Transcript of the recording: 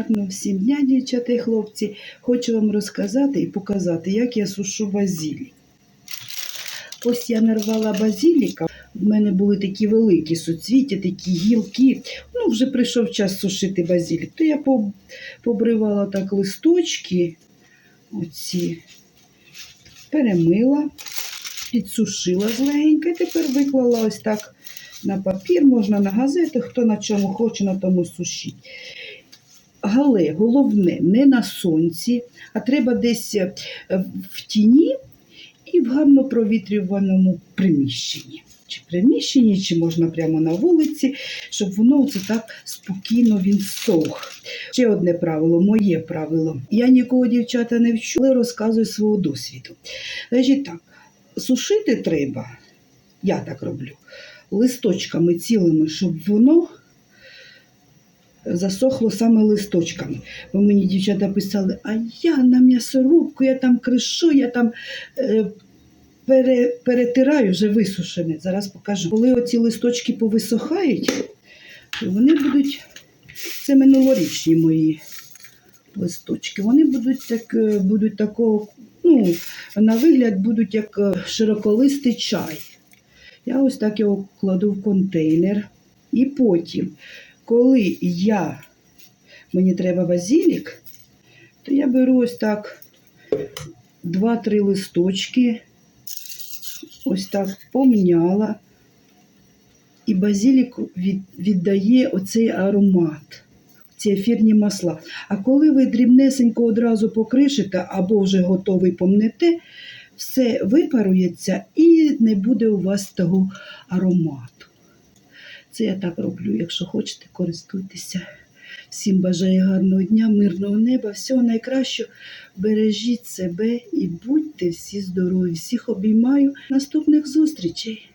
Гарного всім дня, дівчата і хлопці. Хочу вам розказати і показати, як я сушу базілік. Ось я нарвала базіліка. В мене були такі великі суцвіття, такі гілки. Ну, вже прийшов час сушити базілік. То я побривала так листочки, оці, перемила, підсушила злегенько і тепер виклала ось так на папір, можна на газету, хто на чому хоче, на тому сушіть. Але головне не на сонці, а треба десь е, в тіні і в гарно провітрюваному приміщенні. Чи приміщенні, чи можна прямо на вулиці, щоб воно оце так спокійно він сох. Ще одне правило, моє правило. Я нікого дівчата не вчу, але розказую свого досвіду. Значить так, сушити треба, я так роблю, листочками цілими, щоб воно засохло саме листочками. Бо мені дівчата писали, а я на м'ясорубку, я там кришу, я там е, пере, перетираю вже висушене. Зараз покажу. Коли оці листочки повисохають, то вони будуть, це минулорічні мої листочки, вони будуть так, е, будуть такого, ну, на вигляд будуть як е, широколистий чай. Я ось так його кладу в контейнер. І потім, коли я, мені треба базилік, то я беру ось так два-три листочки, ось так помняла. І базилік від, віддає оцей аромат, ці ефірні масла. А коли ви дрібнесенько одразу покришите або вже готовий помнете, все випарується і не буде у вас того аромату. Це я так роблю. Якщо хочете, користуйтеся. Всім бажаю гарного дня, мирного неба, всього найкращого. Бережіть себе і будьте всі здорові. Всіх обіймаю. Наступних зустрічей!